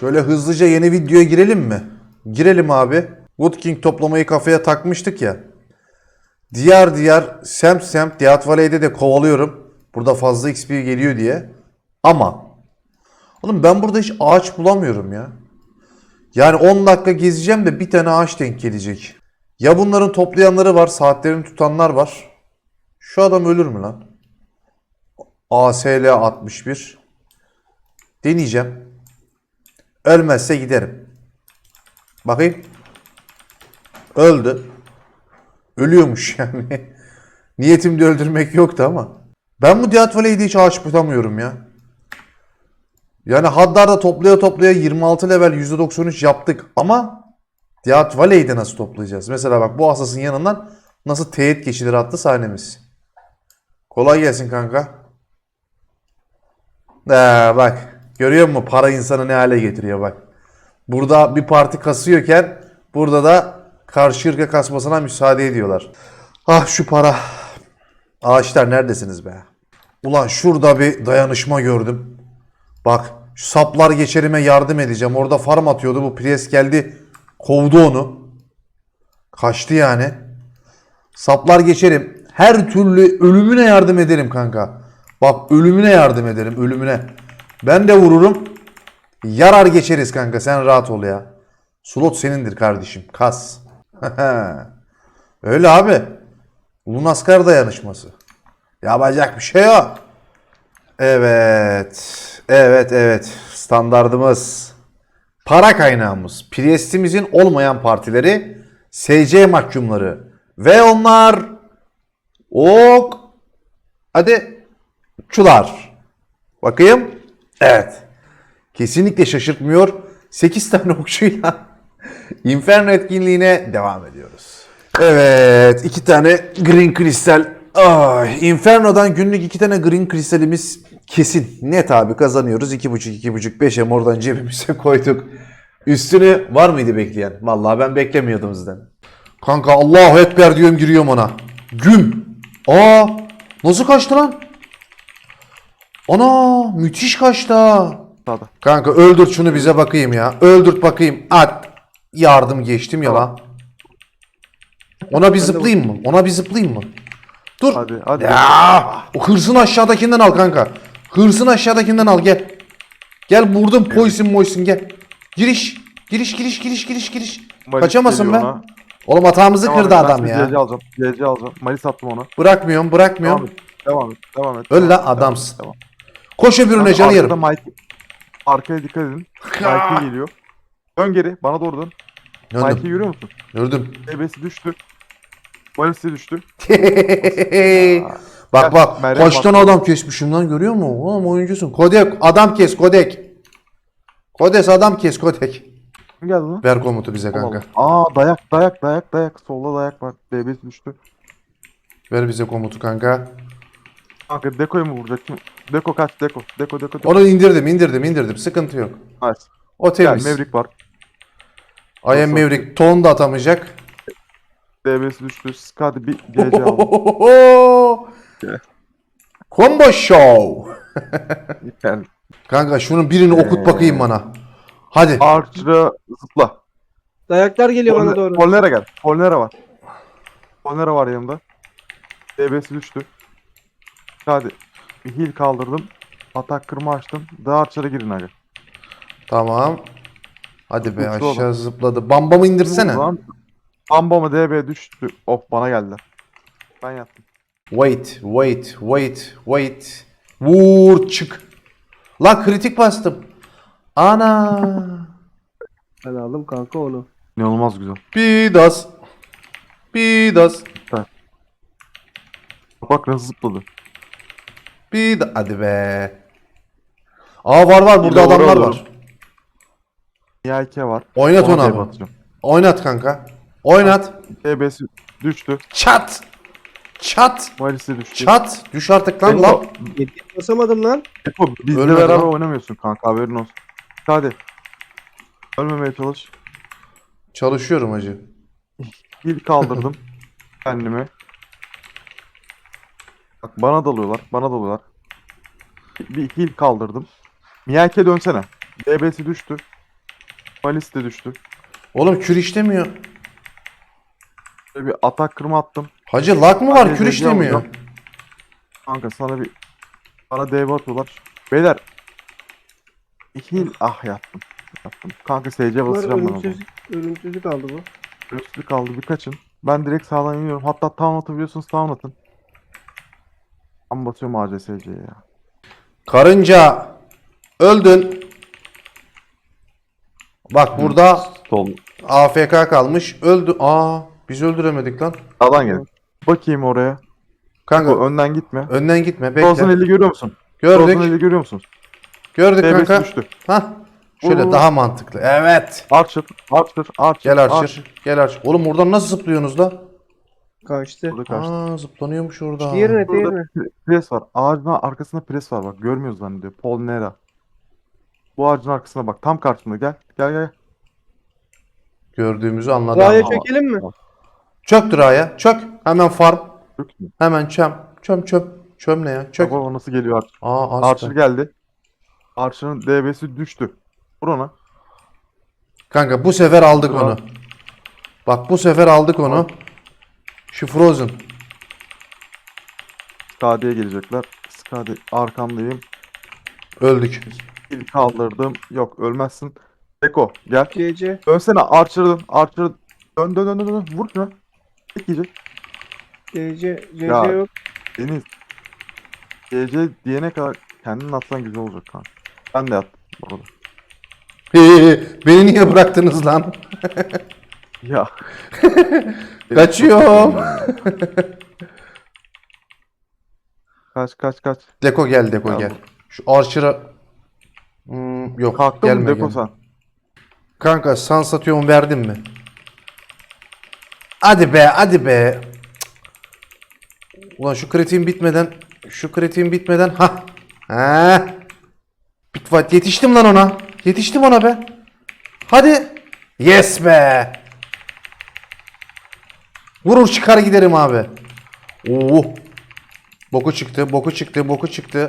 Şöyle hızlıca yeni videoya girelim mi? Girelim abi. Wood King toplamayı kafaya takmıştık ya. Diğer diğer semt semt Death Valley'de de kovalıyorum. Burada fazla XP geliyor diye. Ama oğlum ben burada hiç ağaç bulamıyorum ya. Yani 10 dakika gezeceğim de bir tane ağaç denk gelecek. Ya bunların toplayanları var, saatlerini tutanlar var. Şu adam ölür mü lan? ASL 61. Deneyeceğim. Ölmezse giderim. Bakayım. Öldü. Ölüyormuş yani. Niyetimde öldürmek yoktu ama. Ben bu Death Valley'de hiç ağaç bulamıyorum ya. Yani Haddar'da toplaya toplaya 26 level %93 yaptık ama Death Valley'de nasıl toplayacağız? Mesela bak bu asasın yanından nasıl teyit geçilir attı sahnemiz. Kolay gelsin kanka. Ee, bak görüyor musun para insanı ne hale getiriyor bak. Burada bir parti kasıyorken burada da karşı ırka kasmasına müsaade ediyorlar. Ah şu para. Ağaçlar neredesiniz be? Ulan şurada bir dayanışma gördüm. Bak şu saplar geçerime yardım edeceğim. Orada farm atıyordu. Bu Priest geldi kovdu onu. Kaçtı yani. Saplar geçerim. Her türlü ölümüne yardım ederim kanka. Bak ölümüne yardım ederim. Ölümüne. Ben de vururum. Yarar geçeriz kanka. Sen rahat ol ya. Slot senindir kardeşim. Kas. Öyle abi. Lunaskar dayanışması. Yapacak bir şey yok. Evet. Evet evet. Standardımız. Para kaynağımız. Priest'imizin olmayan partileri SC mahkumları. Ve onlar ok hadi çular. Bakayım. Evet. Kesinlikle şaşırtmıyor. 8 tane okçuyla Inferno etkinliğine devam ediyoruz. Evet. iki tane green kristal. Ay, Inferno'dan günlük iki tane green kristalimiz kesin. Net abi kazanıyoruz. 2.5 2.5 5'e oradan cebimize koyduk. Üstünü var mıydı bekleyen? Vallahi ben beklemiyordum sizden. Kanka Allahu Ekber diyorum giriyorum ona. Güm. Aa nasıl kaçtı lan? Ana müthiş kaçtı ha. Sağda. Kanka öldürt şunu bize bakayım ya. Öldürt bakayım. At. Yardım geçtim ya lan. Ona bir zıplayayım mı? Ona bir zıplayayım mı? Dur. Hadi hadi. Ya, o hırsın aşağıdakinden al kanka. Hırsın aşağıdakinden al gel. Gel vurdum poison moisin gel. Giriş. Giriş giriş giriş giriş giriş. Malis Kaçamasın be. geliyor ona. Oğlum hatamızı Devam kırdı ben adam ya. CC alacağım. CC alacağım. Malis attım ona. Bırakmıyorum Devam bırakmıyorum. et. Devam et. Devam et. Öl devam la et, devam et, adamsın. devam. Koş öbürüne canı arkada yarım. Mike. Arkaya dikkat edin. Mike geliyor. Dön geri. Bana doğru dön. Mike'i Döndüm. görüyor musun? Gördüm. DB'si düştü. Malis'i düştü. bak bak Meryem kaç bak. tane adam kesmişim lan görüyor musun? Oğlum oyuncusun. Kodek adam kes Kodek. Kodes adam kes Kodek. Kim geldi lan? Ver komutu bize kanka. Aa dayak dayak dayak dayak. Solda dayak var. DB'si düştü. Ver bize komutu kanka. Kanka Deko'yu mu vuracaksın? Deko kaç Deko. Deko Deko Deko. Onu indirdim indirdim indirdim. Sıkıntı yok. Nice. O Gel temiz. Maverick var. I am Maverick. Ton da atamayacak. DB'si düştü. Hadi bir GC aldım. Combo show. Yani Kanka şunun birini okut Ee. bakayım bana. Hadi. Archer'a zıpla. Dayaklar geliyor bana doğru. Polnera gel. Polnera var. Polnera var yanımda. DB'si düştü. Hadi. Bir heal kaldırdım. Atak kırma açtım. Daha Archer'a girin hadi. Tamam. Hadi be Uçtu aşağı zıpladı. Bambamı indirsene. Lan. Bamba DB düştü. Of bana geldi. Ben yaptım. Wait, wait, wait, wait. Vur çık. La kritik bastım. Ana. Ben aldım kanka onu. İnanılmaz güzel. Bidas. Bidas. Bak nasıl zıpladı. Bidas. Hadi be. Aa var var burada Bir de adamlar uğra var. YK var. Oynat Ona onu atacağım. Oynat kanka. Oynat. DB'si düştü. Çat. Çat. Malis'i düştü. Çat. Düş artık lan lan. Yedi basamadım lan. Deko bizle Ölmedi beraber lan. oynamıyorsun kanka haberin olsun. Hadi. Ölmemeye çalış. Çalışıyorum hacı. Heal kaldırdım kendimi. Bak bana dalıyorlar, bana dalıyorlar. Bir heal kaldırdım. Miyake dönsene. DB'si düştü. Malis de düştü. Oğlum kür işlemiyor. Şöyle bir atak kırma attım. Hacı lag mı var? Hadi Kür işlemiyor. Kanka sana bir bana DB atıyorlar. Beyler Hil ah yattım. Yattım. Kanka SC Bunlar basacağım ben o zaman. ölümsüzlük, ölümsüzlük aldı bu. Üstlük kaldı bir kaçın. Ben direkt sağdan iniyorum. Hatta town atabiliyorsunuz town atın. Ben basıyorum ACSC'ye ya. Karınca öldün. Bak burada Sol. AFK kalmış. Öldü. Aa biz öldüremedik lan. Sağdan gel. Bakayım oraya. Kanka Bu önden gitme. önden gitme. Frozen Bekle. eli görüyor musun? Frozen Gördük. eli görüyor musun? Gördük DB'si kanka. düştü. Hah. Şöyle Oo. daha mantıklı. Evet. Archer, Archer, Archer. Gel Archer. Gel Archer. Oğlum buradan nasıl zıplıyorsunuz la? Kaçtı. Burada karşı. Aa zıplanıyormuş orada. Diğerine Burada diğerine. pre- pres var. Ağacın arkasında pres var bak. Görmüyoruz zannediyor. Polnera. Bu ağacın arkasına bak. Tam karşımda. Gel. Gel gel. Gördüğümüzü anladım. Raya ama. çekelim mi? Çök Raya. Çök. Hemen farm. Çok iyi. Hemen çöm. Çöm çöm. Çöm ne ya? Çök. Bak o nasıl geliyor Archer. Aa Archer Archer. geldi. Archer'ın DB'si düştü. Vur ona. Kanka bu sefer aldık Bravo. onu. Bak bu sefer aldık onu. Şu Frozen. Skade'ye gelecekler. Skade arkandayım. Öldük. İlk kaldırdım. Yok ölmezsin. Eko gel. CC. Dönsene Archer'ın. Archer dön dön dön dön. dön. Vur şuna. Tek yiyecek. CC. CC Ya. yok. Deniz. GC diyene kadar kendin atsan güzel olacak kanka. Ben de attım bu arada. Beni niye bıraktınız lan? Ya. Kaçıyorum. Kaç kaç kaç. Deko gel Deko Tamam. gel. Şu Archer'a Hmm, yok Kalktın gelme mı Deko sen? Kanka Sansation verdin mi? Hadi be hadi be. Cık. Ulan şu kritiğim bitmeden şu kritiğim bitmeden ha. Ha. Bitfight yetiştim lan ona. Yetiştim ona be. Hadi. Yes be. Vurur çıkar giderim abi. Oo. Boku çıktı, boku çıktı, boku çıktı.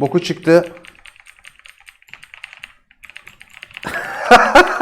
Boku çıktı.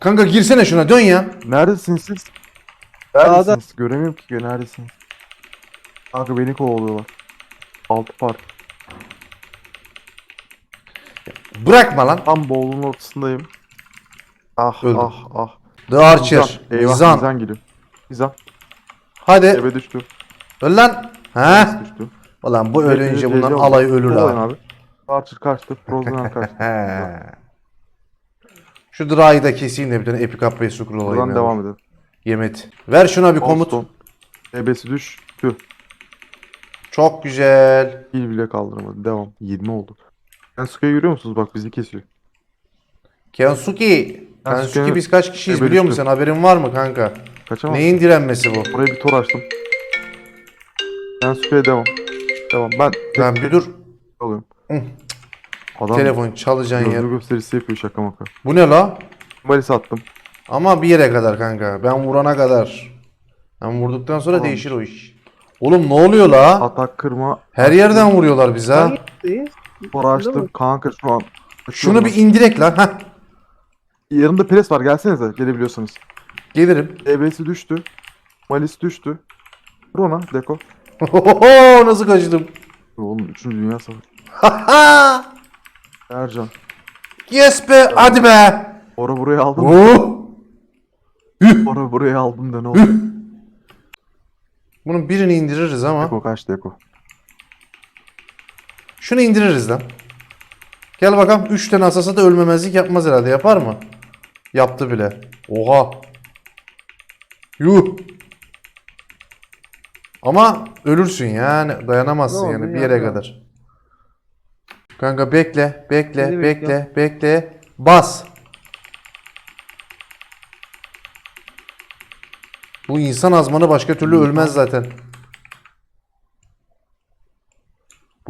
Kanka girsene şuna dön ya. Neredesiniz siz? Neredesiniz? Göremiyorum ki. Neredesiniz? Kanka beni kovalıyorlar. Altı park. Bırakma lan. Tam boğulun ortasındayım. Ah Öldüm. ah ah. The Archer. Mizan. Eyvah Mizan. Mizan geliyor. Mizan. Hadi. Ebe düştü. Öl lan. Mizan düştü. Ulan bu ölünce bundan alay ölür ha. abi. Archer kaçtı. Frozen'a kaçtı. He. Şu Dry'ı da keseyim de bir tane Epic Up ve Scroll olayım. Buradan devam edelim. Yemet. Ver şuna bir komut. Ebesi düştü. Çok güzel. Bir bile kaldıramadı. Devam. 20 oldu. Sen Suka'yı görüyor musunuz? Bak bizi kesiyor. Kensuki. Kensuki Kensuke- biz kaç kişiyiz biliyor musun? Haberin var mı kanka? Kaçamaz. Neyin direnmesi bu? Oraya bir tor açtım. Ben Suka'ya devam. Devam. Ben Ben bir dur. alıyorum. Hı. Adam Telefon çalacaksın yer. gözlü gösterisi yapıyor şaka maka. Bu ne la? Malis attım. Ama bir yere kadar kanka. Ben vurana kadar. Ben vurduktan sonra Tamam. değişir o iş. Oğlum ne oluyor la? Atak kırma. Her yerden vuruyorlar bize ha. Tor açtım. Kanka şu an. Şunu bir indirek lan. Heh. Yanımda pres var. Gelsenize gelebiliyorsanız. Gelirim. EB'si düştü. Malis düştü. Vur ona Deko. Ohoho, Nasıl kaçtım? Oğlum 3. Dünya Savaşı. Ercan. yes be. Hadi be. Ora buraya aldım. Oh. Ora buraya aldım da ne oldu? Bunun birini indiririz ama. Deko kaç Deko. Şunu indiririz lan. Gel bakalım 3 tane asasa da ölmemezlik yapmaz herhalde. Yapar mı? Yaptı bile. Oha. Yuh. Ama ölürsün yani. Dayanamazsın Ne yani bir yere ya? kadar. Kanka bekle, bekle, Seni bekle, bekle. Bas. Bu insan azmanı başka türlü ölmez zaten.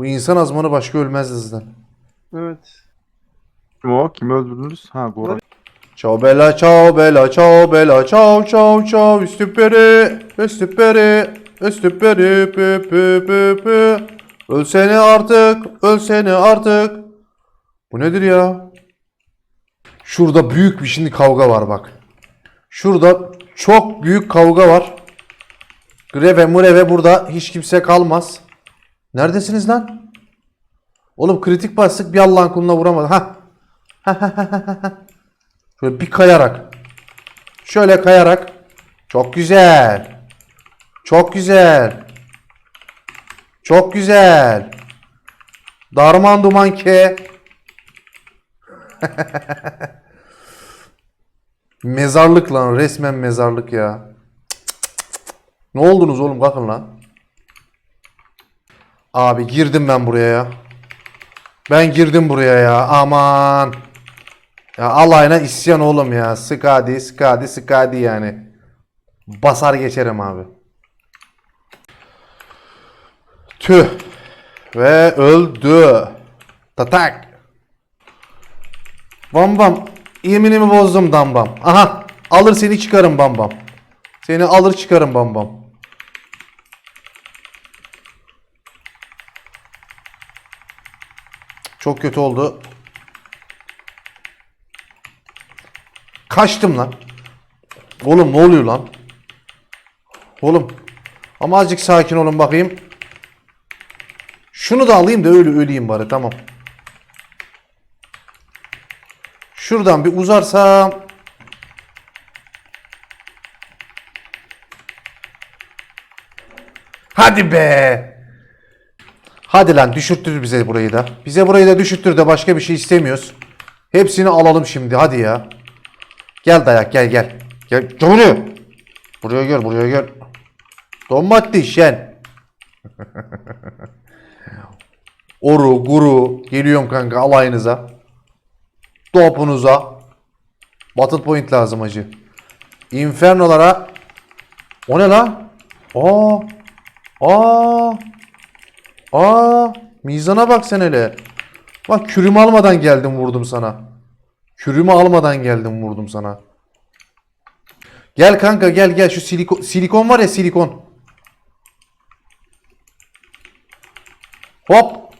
Bu insan azmanı başka ölmez zaten. Evet. Kim o? Kimi öldürdünüz? Ha Gora. Ciao bella ciao bella ciao bella ciao ciao ciao stupere stupere stupere pü pü pü pü Ölsene artık. Ölsene artık. Bu nedir ya? Şurada büyük bir şimdi kavga var bak. Şurada çok büyük kavga var. Greve mureve burada hiç kimse kalmaz. Neredesiniz lan? Oğlum kritik bastık bir Allah'ın kuluna vuramadı. Ha. Şöyle bir kayarak. Şöyle kayarak. Çok güzel. Çok güzel. Çok güzel. Darman duman ke. mezarlık lan resmen mezarlık ya. Cık cık cık. Ne oldunuz oğlum kalkın lan. Abi girdim ben buraya ya. Ben girdim buraya ya. Aman. Ya alayına isyan oğlum ya. Sık hadi, sık hadi, sık hadi yani. Basar geçerim abi. Tüh. Ve öldü. Tatak. Bam bam. Yeminimi bozdum dambam. Aha. Alır seni çıkarım bam bam. Seni alır çıkarım bam bam. Çok kötü oldu. Kaçtım lan. Oğlum ne oluyor lan? Oğlum. Ama azıcık sakin olun bakayım. Şunu da alayım da öyle öleyim bari tamam. Şuradan bir uzarsam. Hadi be. Hadi lan düşürttür bize burayı da. Bize burayı da düşürttür de başka bir şey istemiyoruz. Hepsini alalım şimdi hadi ya. Gel dayak gel gel. Gel gel buraya. Gel buraya gel. Domates şen. Oru guru geliyorum kanka alayınıza. Topunuza. Battle point lazım acı. Inferno'lara. O ne la? Aa. Aa. Aa. Mizana bak sen hele. Bak kürümü almadan geldim vurdum sana. Kürümü almadan geldim vurdum sana. Gel kanka gel gel şu silikon, silikon var ya silikon. Hop.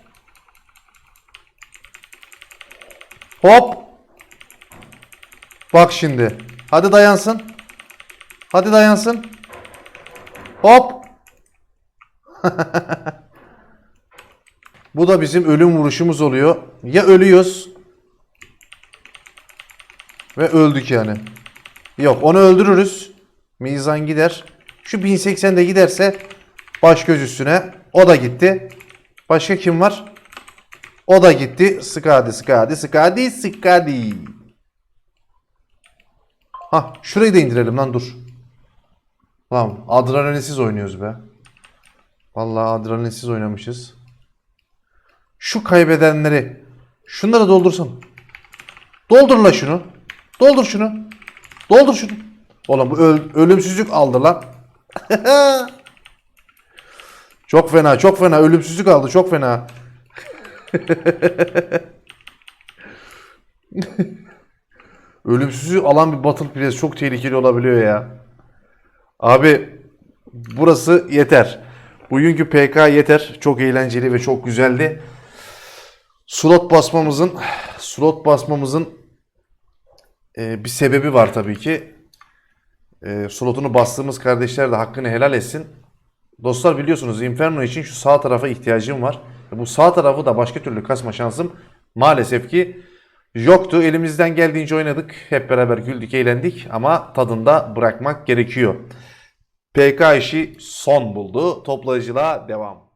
Hop. Bak şimdi. Hadi dayansın. Hadi dayansın. Hop. Bu da bizim ölüm vuruşumuz oluyor. Ya ölüyoruz. Ve öldük yani. Yok onu öldürürüz. Mizan gider. Şu 1080 de giderse baş göz üstüne. O da gitti. Başka kim var? O da gitti. Skadi, skadi, skadi, skadi. Ha, şurayı da indirelim lan dur. Lan adrenalinsiz oynuyoruz be. Vallahi adrenalinsiz oynamışız. Şu kaybedenleri şunları doldursun. Doldur la şunu. Doldur şunu. Doldur şunu. Oğlum bu öl- ölümsüzlük aldı lan. çok fena, çok fena. Ölümsüzlük aldı, çok fena. Ölümsüzlüğü alan bir Battle Press çok tehlikeli olabiliyor ya. Abi burası yeter. Bugünkü PK yeter. Çok eğlenceli ve çok güzeldi. Slot basmamızın slot basmamızın e, bir sebebi var tabii ki. E, slotunu bastığımız kardeşler de hakkını helal etsin. Dostlar biliyorsunuz Inferno için şu sağ tarafa ihtiyacım var. Bu sağ tarafı da başka türlü kasma şansım maalesef ki yoktu. Elimizden geldiğince oynadık. Hep beraber güldük, eğlendik ama tadında bırakmak gerekiyor. PK işi son buldu. Toplayıcılığa devam.